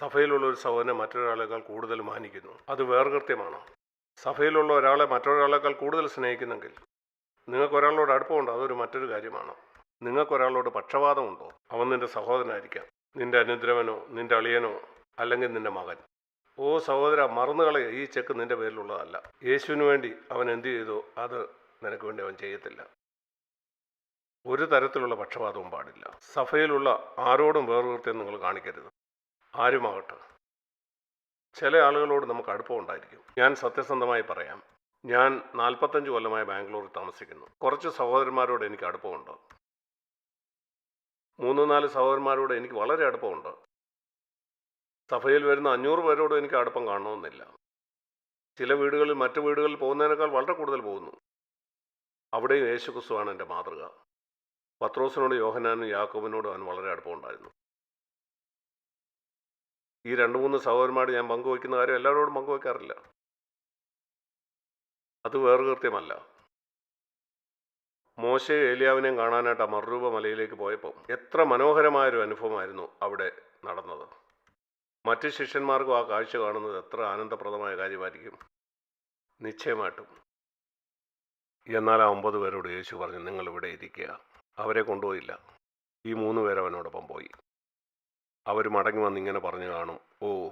സഭയിലുള്ള ഒരു സഹോദരനെ മറ്റൊരാളേക്കാൾ കൂടുതൽ മാനിക്കുന്നു. അത് വേർകൃത്യമാണ്. സഭയിലുള്ള ഒരാളെ മറ്റൊരാളേക്കാൾ കൂടുതൽ സ്നേഹിക്കുന്നെങ്കിൽ നിങ്ങൾക്ക് ഒരാളോട് അടുപ്പമുണ്ടോ? അതൊരു മറ്റൊരു കാര്യമാണ്. നിങ്ങൾക്ക് ഒരാളോട് പക്ഷപാതമുണ്ടോ അവൻ നിന്റെ സഹോദരനായിരിക്കാം. നിന്റെ അനുദ്രവനോ നിന്റെ അളിയനോ അല്ലെങ്കിൽ നിന്റെ മകൻ. ഓ സഹോദര മറന്നുകളെ ഈ ചെക്ക് നിന്റെ പേരിലുള്ളതല്ല. യേശുവിന് വേണ്ടി അവൻ എന്ത് ചെയ്തോ അത് നിനക്ക് വേണ്ടി അവൻ ചെയ്യത്തില്ല. ഒരു തരത്തിലുള്ള പക്ഷപാതവും പാടില്ല. സഭയിലുള്ള ആരോടും വേർവൃത്യം നിങ്ങൾ കാണിക്കരുത്. ആരുമാകട്ടെ ചില ആളുകളോട് നമുക്ക് അടുപ്പമുണ്ടായിരിക്കും ഞാൻ സത്യസന്ധമായി പറയാം. ഞാൻ നാൽപ്പത്തഞ്ച് കൊല്ലമായി ബാംഗ്ലൂരിൽ താമസിക്കുന്നു. കുറച്ച് സഹോദരന്മാരോട് എനിക്ക് അടുപ്പമുണ്ട്. മൂന്ന് നാല് സഹോദരന്മാരോട് എനിക്ക് വളരെ അടുപ്പമുണ്ട്. സഭയിൽ വരുന്ന അഞ്ഞൂറ് പേരോട് എനിക്ക് അടുപ്പം കാണണമെന്നില്ല. ചില വീടുകളിൽ മറ്റു വീടുകളിൽ പോകുന്നതിനേക്കാൾ വളരെ കൂടുതൽ പോകുന്നു. അവിടെയും യേശുക്രിസ്തുവാണ് എന്റെ മാതൃക. പത്രോസിനോട് യോഹനാനും യാക്കോബിനോടും അവൻ വളരെ അടുപ്പമുണ്ടായിരുന്നു. ഈ രണ്ട് മൂന്ന് സഹോദരന്മാർ ഞാൻ പങ്കുവയ്ക്കുന്ന കാര്യം എല്ലാവരോടും പങ്കുവയ്ക്കാറില്ല അത് വേറെ വേർകൃത്യമല്ല മോശെ ഏലിയാവിനെയും കാണാനായിട്ട് ആ മറുരൂപ മലയിലേക്ക് പോയപ്പോൾ എത്ര മനോഹരമായൊരു അനുഭവമായിരുന്നു അവിടെ നടന്നത്. മറ്റ് ശിഷ്യന്മാർക്കും ആ കാഴ്ച കാണുന്നത് എത്ര ആനന്ദപ്രദമായ കാര്യമായിരിക്കും. നിശ്ചയമായിട്ടും. എന്നാൽ ആ ഒമ്പത് പേരോട് യേശു പറഞ്ഞു നിങ്ങൾ ഇവിടെ ഇരിക്കുക. അവരെ കൊണ്ടുപോയില്ല. ഈ മൂന്ന് പേരവനോടൊപ്പം പോയി. അവർ മടങ്ങി വന്ന് ഇങ്ങനെ പറഞ്ഞു കാണും. ഓ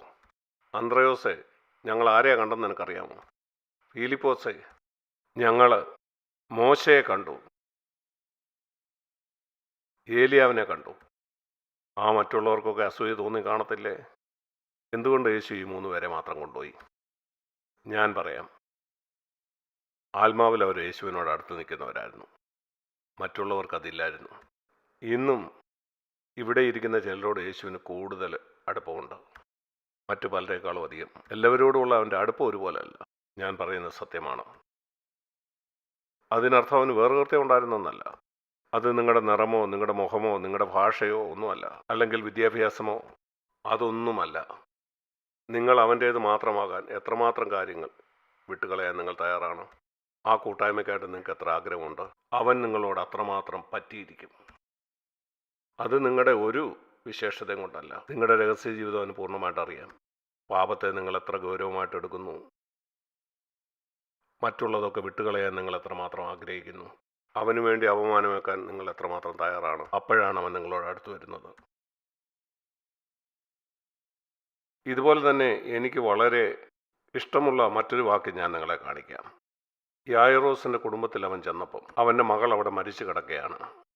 അന്ത്രയോസെ ഞങ്ങൾ ആരെയാ കണ്ടെന്ന് എനിക്കറിയാമോ ഫീലിപ്പോസെ ഞങ്ങൾ മോശയെ കണ്ടു. ഏലിയാവിനെ കണ്ടു. ആ മറ്റുള്ളവർക്കൊക്കെ അസൂയ തോന്നി കാണത്തില്ലേ? എന്തുകൊണ്ട് യേശു ഈ മൂന്ന് പേരെ മാത്രം കൊണ്ടുപോയി? ഞാൻ പറയാം. ആത്മാവിൽ അവർ യേശുവിനോട് അടുത്ത് നിൽക്കുന്നവരായിരുന്നു. മറ്റുള്ളവർക്കതില്ലായിരുന്നു ഇന്നും ഇവിടെ ഇരിക്കുന്ന ചിലരോട് യേശുവിന് കൂടുതൽ അടുപ്പമുണ്ട്. മറ്റു പലരെക്കാളും അധികം. എല്ലാവരോടുമുള്ള അവന്റെ അടുപ്പം ഒരുപോലെയല്ല. ഞാൻ പറയുന്നത് സത്യമാണ്. അതിനർത്ഥം അവന് വേറെ കൃത്യം ഉണ്ടായിരുന്നെന്നല്ല അത് നിങ്ങളുടെ നിറമോ നിങ്ങളുടെ മുഖമോ നിങ്ങളുടെ ഭാഷയോ ഒന്നുമല്ല. അല്ലെങ്കിൽ വിദ്യാഭ്യാസമോ അതൊന്നുമല്ല. നിങ്ങൾ അവന്റേത് മാത്രമാകാൻ എത്രമാത്രം കാര്യങ്ങൾ വിട്ടുകളയാൻ നിങ്ങൾ തയ്യാറാണ്? ആ കൂട്ടായ്മയ്ക്കായിട്ട് നിങ്ങൾക്ക് എത്ര ആഗ്രഹമുണ്ട്? അവൻ നിങ്ങളോട് അത്രമാത്രം പറ്റിയിരിക്കും. അത് നിങ്ങളുടെ ഒരു വിശേഷതയും കൊണ്ടല്ല. നിങ്ങളുടെ രഹസ്യ ജീവിതം അവന് പൂർണമായിട്ട് അറിയാം. പാപത്തെ നിങ്ങൾ എത്ര ഗൗരവമായിട്ട് എടുക്കുന്നു. മറ്റുള്ളതൊക്കെ വിട്ടുകളയാൻ നിങ്ങൾ എത്രമാത്രം ആഗ്രഹിക്കുന്നു. അവന് വേണ്ടി അപമാനമേക്കാൻ നിങ്ങൾ എത്രമാത്രം തയ്യാറാണ്. അപ്പോഴാണ് അവൻ നിങ്ങളോട് അടുത്ത് വരുന്നത്. ഇതുപോലെ തന്നെ എനിക്ക് വളരെ ഇഷ്ടമുള്ള മറ്റൊരു വാക്ക് ഞാൻ നിങ്ങളെ കാണിക്കാം. യായറോസിന്റെ കുടുംബത്തിൽ അവൻ ചെന്നപ്പം അവന്റെ മകൾ അവിടെ മരിച്ചു കിടക്കുകയാണ്.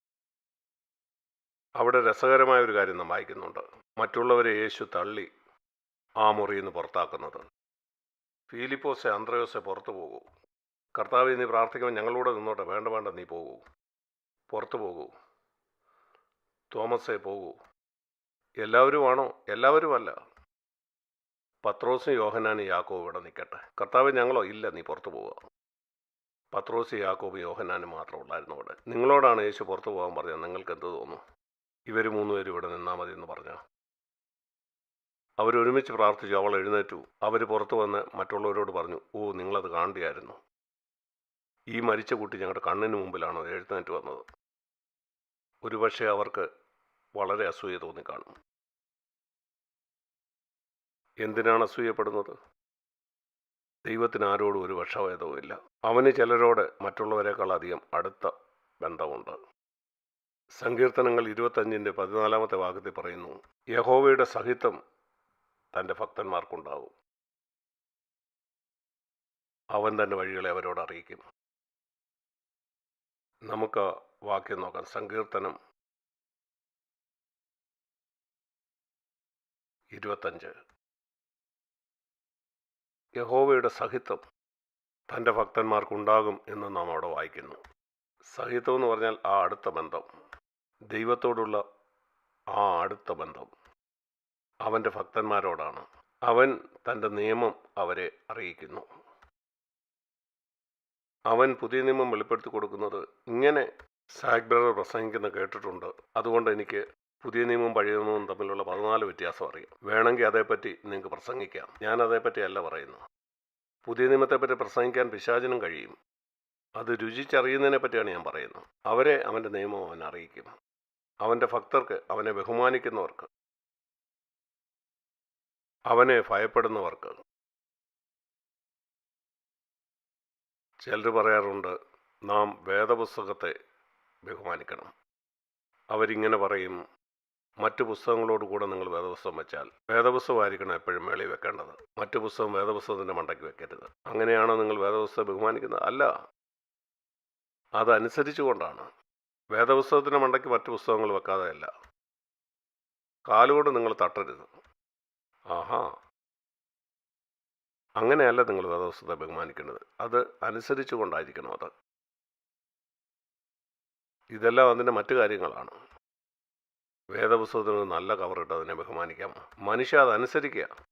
അവിടെ രസകരമായ ഒരു കാര്യം നാം വായിക്കുന്നുണ്ട്. മറ്റുള്ളവരെ യേശു തള്ളി ആ മുറിയിൽ നിന്ന് പുറത്താക്കുന്നത്. ഫീലിപ്പോസെ അന്ത്രയോസെ പുറത്തു പോകൂ. കർത്താവ് നീ പ്രാർത്ഥിക്കുമ്പോൾ ഞങ്ങളൂടെ നിന്നോട്ടെ. വേണ്ട വേണ്ട നീ പോകൂ. പുറത്തു പോകൂ. തോമസേ പോകൂ. എല്ലാവരുമാണോ? എല്ലാവരുമല്ല. പത്രോസും യോഹനാനും യാക്കോവും ഇവിടെ നിൽക്കട്ടെ. കർത്താവ് ഞങ്ങളോ? ഇല്ല നീ പുറത്തു പോവുക. പത്രോസ് യാക്കോബ് യോഹനാനും മാത്രം അവിടെ. നിങ്ങളോടാണ് യേശു പുറത്തു പോകാൻ പറഞ്ഞത്. നിങ്ങൾക്ക് എന്ത് തോന്നുന്നു ഇവർ മൂന്നുപേരും ഇവിടെ നിന്നാൽ മതി എന്ന് പറഞ്ഞ. അവരൊരുമിച്ച് പ്രാർത്ഥിച്ചു അവൾ എഴുന്നേറ്റു. അവർ പുറത്തു വന്ന് മറ്റുള്ളവരോട് പറഞ്ഞു ഓ നിങ്ങളത് കാണേണ്ടിയായിരുന്നു ഈ മരിച്ച കുട്ടി ഞങ്ങളുടെ കണ്ണിന് മുമ്പിലാണ് എഴുന്നേറ്റ് വന്നത്? ഒരുപക്ഷെ അവർക്ക് വളരെ അസൂയ തോന്നിക്കാണും എന്തിനാണ് അസൂയപ്പെടുന്നത്? ദൈവത്തിന് ആരോടും ഒരു പക്ഷഭേദവും ഇല്ല അവന് ചിലരോട് മറ്റുള്ളവരെക്കാൾ അധികം അടുത്ത ബന്ധമുണ്ട്. സങ്കീർത്തനങ്ങൾ ഇരുപത്തഞ്ചിന്റെ പതിനാലാമത്തെ ഭാഗത്തിൽ പറയുന്നു യഹോവയുടെ സഹിത്വം തന്റെ ഭക്തന്മാർക്കുണ്ടാവും. അവൻ തന്റെ വഴികളെ അവരോട് അറിയിക്കും. നമുക്ക് വാക്യം നോക്കാം. സങ്കീർത്തനം ഇരുപത്തഞ്ച്. യഹോവയുടെ സഹിത്വം തന്റെ ഭക്തന്മാർക്കുണ്ടാകും എന്ന് നാം അവിടെ വായിക്കുന്നു. സഹിത്വം എന്ന് പറഞ്ഞാൽ ആ അടുത്ത ബന്ധം. ദൈവത്തോടുള്ള ആ അടുത്ത ബന്ധം. അവന്റെ ഭക്തന്മാരോടാണ്. അവൻ തന്റെ നിയമം അവരെ അറിയിക്കുന്നു. അവൻ പുതിയ നിയമം വെളിപ്പെടുത്തി കൊടുക്കുന്നത് ഇങ്ങനെ സാഗ്ബർ പ്രസംഗിക്കുന്ന കേട്ടിട്ടുണ്ട്. അതുകൊണ്ട് എനിക്ക് പുതിയ നിയമവും പഴയ നിയമവും തമ്മിലുള്ള പതിനാല് വ്യത്യാസം അറിയാം. വേണമെങ്കിൽ അതേപ്പറ്റി നിങ്ങൾക്ക് പ്രസംഗിക്കാം. ഞാൻ അതേപ്പറ്റി അല്ല പറയുന്നു പുതിയ നിയമത്തെപ്പറ്റി പ്രസംഗിക്കാൻ പിശാചിനും കഴിയും. അത് രുചിച്ചറിയുന്നതിനെ പറ്റിയാണ് ഞാൻ പറയുന്നത്. അവരെ അവന്റെ നിയമം അവൻ അറിയിക്കും. അവന്റെ ഭക്തർക്ക് അവനെ ബഹുമാനിക്കുന്നവർക്ക് അവനെ ഭയപ്പെടുന്നവർക്ക്. ചിലർ പറയാറുണ്ട് നാം വേദപുസ്തകത്തെ ബഹുമാനിക്കണം. അവരിങ്ങനെ പറയും മറ്റു പുസ്തകങ്ങളോട് കൂടെ നിങ്ങൾ വേദപുസ്തകം വെച്ചാൽ വേദപുസ്തകമായിരിക്കണം എപ്പോഴും മേളി വെക്കേണ്ടത്. മറ്റു പുസ്തകം വേദപുസ്തകത്തിന്റെ മണ്ടയ്ക്ക് വെക്കരുത്. അങ്ങനെയാണോ നിങ്ങൾ വേദപുസ്തകം ബഹുമാനിക്കുന്നത്? അല്ല. അതനുസരിച്ചുകൊണ്ടാണ്. വേദപുസ്തകത്തിന്റെ മണ്ടയ്ക്ക് മറ്റു പുസ്തകങ്ങൾ വെക്കാതെയല്ല കാലുകൊണ്ട് നിങ്ങൾ തട്ടരുത്. ആഹാ. അങ്ങനെയല്ല നിങ്ങൾ വേദപുസ്തകത്തെ ബഹുമാനിക്കേണ്ടത്. അത് അനുസരിച്ചു കൊണ്ടായിരിക്കണം അത്. ഇതെല്ലാം അതിന്റെ മറ്റു കാര്യങ്ങളാണ്. വേദപുസ്തകത്തിന് നല്ല കവറിട്ട് അതിനെ ബഹുമാനിക്കാം. മനുഷ്യ അതനുസരിക്കുക.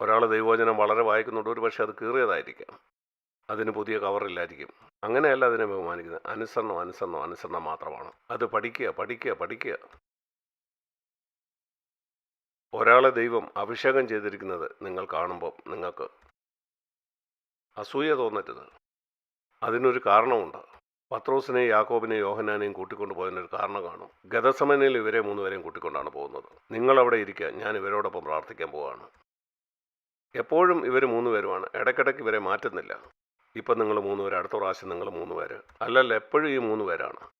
ഒരാൾ ദൈവവചനം വളരെ വായിക്കുന്നുണ്ട്. ഒരു പക്ഷേ അത് കീറിയതായിരിക്കാം. അതിന് പുതിയ കവറില്ലായിരിക്കും. അങ്ങനെയല്ല അതിനെ ബഹുമാനിക്കുന്നത്. അനുസരണം അനുസരണം അനുസരണം മാത്രമാണ്. അത് പഠിക്കുക പഠിക്കുക പഠിക്കുക. ഒരാളെ ദൈവം അഭിഷേകം ചെയ്തിരിക്കുന്നത് നിങ്ങൾ കാണുമ്പോൾ നിങ്ങൾക്ക് അസൂയ തോന്നരുത്. അതിനൊരു കാരണമുണ്ട്. പത്രോസിനെയും യാക്കോബിനെയും യോഹനാനെയും കൂട്ടിക്കൊണ്ട് പോയതിനൊരു കാരണം കാണും. ഗതസമനയിൽ ഇവരെ മൂന്നുപേരെയും കൂട്ടിക്കൊണ്ടാണ് പോകുന്നത്. നിങ്ങൾ അവിടെ ഇരിക്കുക. ഞാൻ ഇവരോടൊപ്പം പ്രാർത്ഥിക്കാൻ പോവുകയാണ് എപ്പോഴും ഇവർ മൂന്നുപേരുമാണ്. ഇടയ്ക്കിടയ്ക്ക് ഇവരെ മാറ്റുന്നില്ല. ഇപ്പം നിങ്ങൾ മൂന്നുപേർ അടുത്ത പ്രാവശ്യം നിങ്ങൾ മൂന്നുപേര് അല്ലല്ല എപ്പോഴും ഈ മൂന്നുപേരാണ്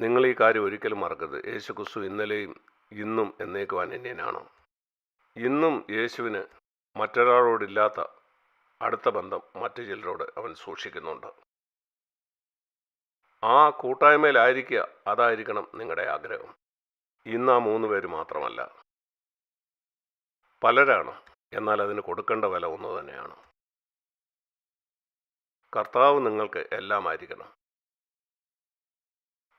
നിങ്ങൾ ഈ കാര്യം ഒരിക്കലും മറക്കരുത്. യേശു ക്രിസ്തു ഇന്നലെയും ഇന്നും എന്നേക്കും അനന്യനാണ് ഇന്നും യേശുവിന് മറ്റൊരാളോടില്ലാത്ത അടുത്ത ബന്ധം മറ്റു ചിലരോട് അവൻ സൂക്ഷിക്കുന്നുണ്ട്. ആ കൂട്ടായ്മയിലായിരിക്കുക അതായിരിക്കണം നിങ്ങളുടെ ആഗ്രഹം. ഇന്ന് ആ മൂന്ന് പേര് മാത്രമല്ല. പലരാണ്. എന്നാൽ അതിന് കൊടുക്കേണ്ട വില ഒന്ന് തന്നെയാണ്. കർത്താവ് നിങ്ങൾക്ക് എല്ലാമായിരിക്കണം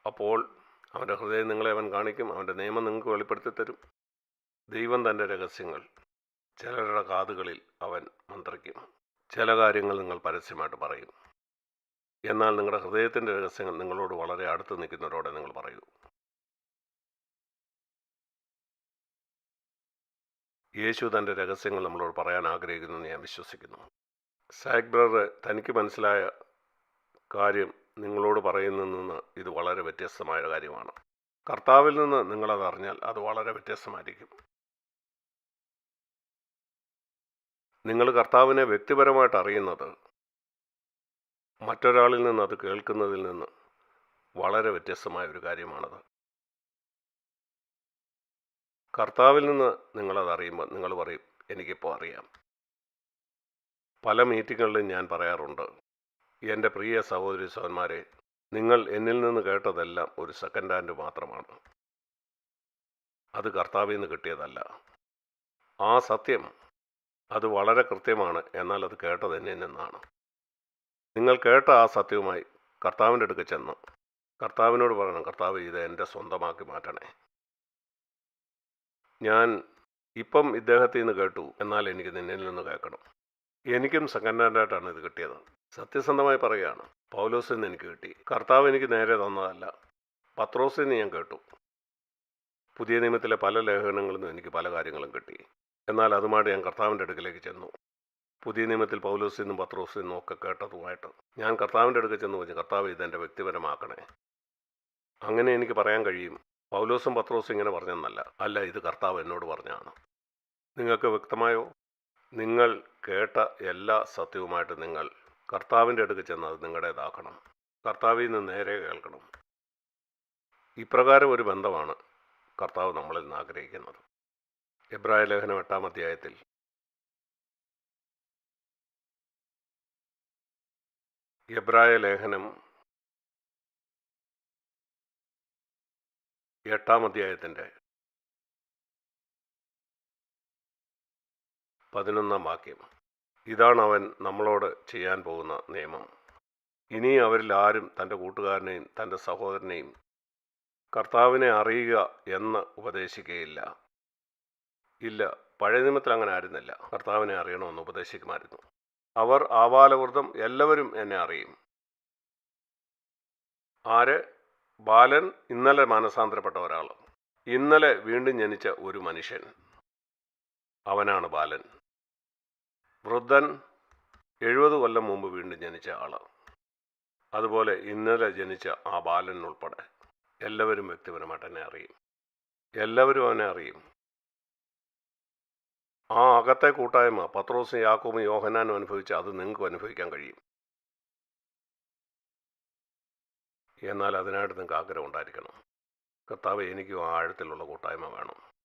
അപ്പോൾ അവന്റെ ഹൃദയം നിങ്ങളെ അവൻ കാണിക്കും അവന്റെ നിയമം നിങ്ങൾക്ക് വെളിപ്പെടുത്തി തരും. ദൈവം തന്റെ രഹസ്യങ്ങൾ ചിലരുടെ കാതുകളിൽ അവൻ മന്ത്രിക്കും. ചില കാര്യങ്ങൾ നിങ്ങൾ പരസ്യമായിട്ട് പറയും. എന്നാൽ നിങ്ങളുടെ ഹൃദയത്തിന്റെ രഹസ്യങ്ങൾ നിങ്ങളോട് വളരെ അടുത്ത് നിൽക്കുന്നവരോടെ നിങ്ങൾ പറയൂ. യേശു തന്റെ രഹസ്യങ്ങൾ നമ്മളോട് പറയാൻ ആഗ്രഹിക്കുന്നു ഞാൻ വിശ്വസിക്കുന്നു. സാക് ബ്രദർ തനിക്ക് മനസ്സിലായ കാര്യം നിങ്ങളോട് പറയുന്നതിൽ നിന്ന് ഇത് വളരെ വ്യത്യസ്തമായ കാര്യമാണ്. കർത്താവിൽ നിന്ന് നിങ്ങളത് അറിഞ്ഞാൽ അത് വളരെ വ്യത്യസ്തമായിരിക്കും. നിങ്ങൾ കർത്താവിനെ വ്യക്തിപരമായിട്ട് അറിയുന്നത് മറ്റൊരാളിൽ നിന്ന് അത് കേൾക്കുന്നതിൽ നിന്ന് വളരെ വ്യത്യസ്തമായ ഒരു കാര്യമാണത്. കർത്താവിൽ നിന്ന് നിങ്ങളത് അറിയുമ്പോൾ നിങ്ങൾ പറയും എനിക്കിപ്പോൾ അറിയാം. പല മീറ്റിങ്ങുകളിലും ഞാൻ പറയാറുണ്ട്. എന്റെ പ്രിയ സഹോദരി സഹന്മാരെ നിങ്ങൾ എന്നിൽ നിന്ന് കേട്ടതെല്ലാം ഒരു സെക്കൻഡ് ഹാൻഡ് മാത്രമാണ്. അത് കർത്താവിൽ നിന്ന് കിട്ടിയതല്ല. ആ സത്യം അത് വളരെ കൃത്യമാണ്. എന്നാൽ അത് കേട്ടത് എന്നിൽ നിന്നാണ്. നിങ്ങൾ കേട്ട ആ സത്യവുമായി കർത്താവിന്റെ അടുക്ക് ചെന്ന്. കർത്താവിനോട് പറയണം കർത്താവ് ഇത് എന്റെ സ്വന്തമാക്കി മാറ്റണേ. ഞാൻ ഇപ്പം ഇദ്ദേഹത്തിൽ നിന്ന് കേട്ടു. എന്നാൽ എനിക്ക് നിന്നിൽ നിന്ന് കേൾക്കണം. എനിക്കും സെക്കൻഡ് ഹാൻഡായിട്ടാണ് ഇത് കിട്ടിയത്. സത്യസന്ധമായി പറയുകയാണ്. പൗലോസിൽ നിന്ന് എനിക്ക് കിട്ടി. കർത്താവ് എനിക്ക് നേരെ തന്നതല്ല. പത്രോസിൽ നിന്ന് ഞാൻ കേട്ടു. പുതിയ നിയമത്തിലെ പല ലേഖനങ്ങളിൽ നിന്നും എനിക്ക് പല കാര്യങ്ങളും കിട്ടി. എന്നാൽ അതുമായിട്ട് ഞാൻ കർത്താവിന്റെ അടുക്കിലേക്ക് ചെന്നു. പുതിയ നിയമത്തിൽ പൗലോസിൽ നിന്നും പത്രോസിൽ നിന്നും ഒക്കെ കേട്ടതുമായിട്ട് ഞാൻ കർത്താവിന്റെ അടുക്കൽ ചെന്ന് പറഞ്ഞു കർത്താവ് ഇതെന്റെ വ്യക്തിപരമാക്കണേ. അങ്ങനെ എനിക്ക് പറയാൻ കഴിയും. പൗലോസും പത്രോസും ഇങ്ങനെ പറഞ്ഞെന്നല്ല. അല്ല ഇത് കർത്താവ് എന്നോട് പറഞ്ഞാണ് നിങ്ങൾക്ക് വ്യക്തമായോ? നിങ്ങൾ കേട്ട എല്ലാ സത്യവുമായിട്ട് നിങ്ങൾ കർത്താവിന്റെ അടുക്ക് ചെന്ന് അത് നിങ്ങളുടേതാക്കണം. കർത്താവിൽ നിന്ന് നേരെ കേൾക്കണം. ഇപ്രകാരം ഒരു ബന്ധമാണ് കർത്താവ് നമ്മളിൽ നിന്ന് ആഗ്രഹിക്കുന്നത്. എബ്രായ ലേഖനം എട്ടാം അധ്യായത്തിൽ എബ്രായ ലേഖനം എട്ടാം അധ്യായത്തിന്റെ പതിനൊന്നാം വാക്യം. ഇതാണ് അവൻ നമ്മളോട് ചെയ്യാൻ പോകുന്ന നിയമം. ഇനി അവരിൽ ആരും തന്റെ കൂട്ടുകാരനെയും തന്റെ സഹോദരനെയും കർത്താവിനെ അറിയുക എന്ന് ഉപദേശിക്കുകയില്ല ഇല്ല പഴയ നിയമത്തിൽ അങ്ങനെ ആയിരുന്നില്ല. കർത്താവിനെ അറിയണമെന്ന് ഉപദേശിക്കുമായിരുന്നു. അവർ ആവാലവൃതം എല്ലാവരും എന്നെ അറിയും. ആര്? ബാലൻ ഇന്നലെ മാനസാന്തരപ്പെട്ട ഒരാൾ ഇന്നലെ വീണ്ടും ജനിച്ച ഒരു മനുഷ്യൻ. അവനാണ് ബാലൻ. വൃദ്ധൻ എഴുപത് കൊല്ലം മുമ്പ് വീണ്ടും ജനിച്ച ആൾ. അതുപോലെ ഇന്നലെ ജനിച്ച ആ ബാലൻ ഉൾപ്പെടെ എല്ലാവരും വ്യക്തിപരമായിട്ട് എന്നെ അറിയും. എല്ലാവരും അവനെ അറിയും. ആ അകത്തെ കൂട്ടായ്മ പത്രോസും യാക്കോബും യോഹനാനും അനുഭവിച്ച അത് നിങ്ങൾക്കും അനുഭവിക്കാൻ കഴിയും. എന്നാൽ അതിനായിട്ട് നിങ്ങൾക്ക് ആഗ്രഹം ഉണ്ടായിരിക്കണം. കർത്താവ് എനിക്കും ആഴത്തിലുള്ള കൂട്ടായ്മ വേണം.